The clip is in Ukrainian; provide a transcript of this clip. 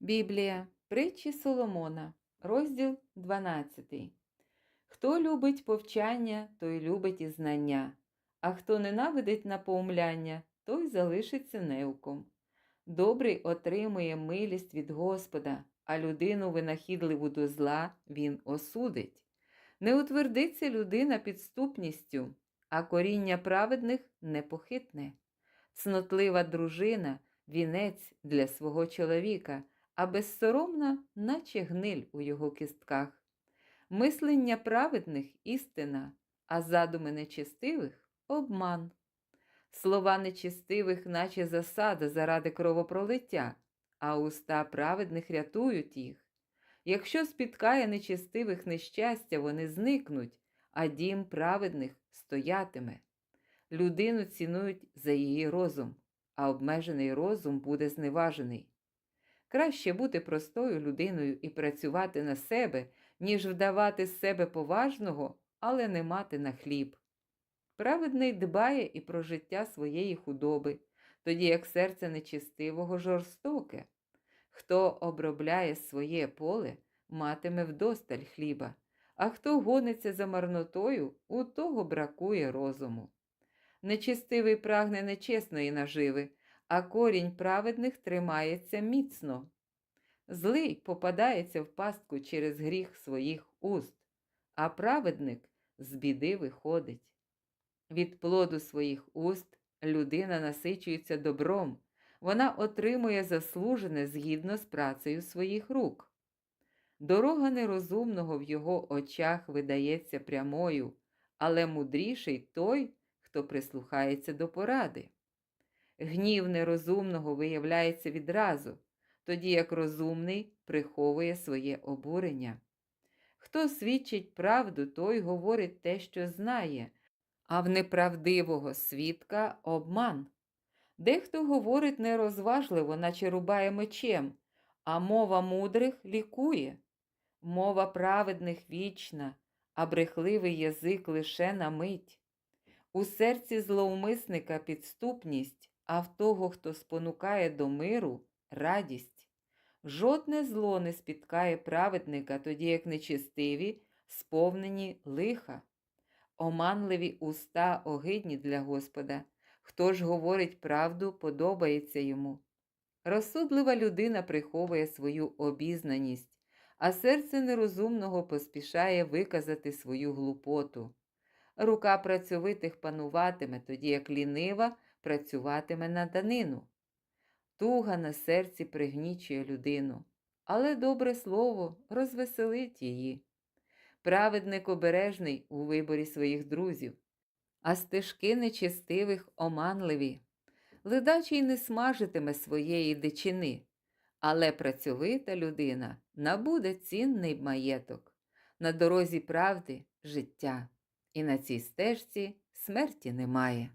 Біблія, притчі Соломона, розділ 12. Хто любить повчання, той любить і знання, а хто ненавидить напоумляння, той залишиться неуком. Добрий отримує милість від Господа, а людину винахідливу до зла він осудить. Не утвердиться людина підступністю, а коріння праведних непохитне. Цнотлива дружина вінець для свого чоловіка, а безсоромна, наче гниль у його кістках. Мислення праведних істина, а задуми нечестивих обман. Слова нечестивих, наче засада заради кровопролиття, а уста праведних рятують їх. Якщо спіткає нечестивих нещастя, вони зникнуть, а дім праведних стоятиме. Людину цінують за її розум, а обмежений розум буде зневажений. Краще бути простою людиною і працювати на себе, ніж вдавати з себе поважного, але не мати на хліб. Праведний дбає і про життя своєї худоби, тоді як серце нечистивого жорстоке. Хто обробляє своє поле, матиме вдосталь хліба, а хто гониться за марнотою, у того бракує розуму. Нечистивий прагне нечесної наживи, а корінь праведних тримається міцно. Злий попадається в пастку через гріх своїх уст, а праведник з біди виходить. Від плоду своїх уст людина насичується добром, вона отримує заслужене згідно з працею своїх рук. Дорога нерозумного в його очах видається прямою, але мудріший той, хто прислухається до поради. Гнів нерозумного виявляється відразу, тоді як розумний приховує своє обурення. Хто свідчить правду, той говорить те, що знає, а в неправдивого свідка обман. Дехто говорить нерозважливо, наче рубає мечем, а мова мудрих лікує. Мова праведних вічна, а брехливий язик лише на мить. У серці зловмисника підступність, а в того, хто спонукає до миру, радість. Жодне зло не спіткає праведника, тоді як нечистиві, сповнені лиха. Оманливі уста огидні для Господа. Хто ж говорить правду, подобається йому. Розсудлива людина приховує свою обізнаність, а серце нерозумного поспішає виказати свою глупоту. Рука працьовитих пануватиме, тоді як лінива працюватиме на данину. Туга на серці пригнічує людину, але добре слово розвеселить її. Праведник обережний у виборі своїх друзів, а стежки нечестивих оманливі. Ледачий не смажитиме своєї дичини, але працьовита людина набуде цінний маєток, на дорозі правди життя, і на цій стежці смерті немає.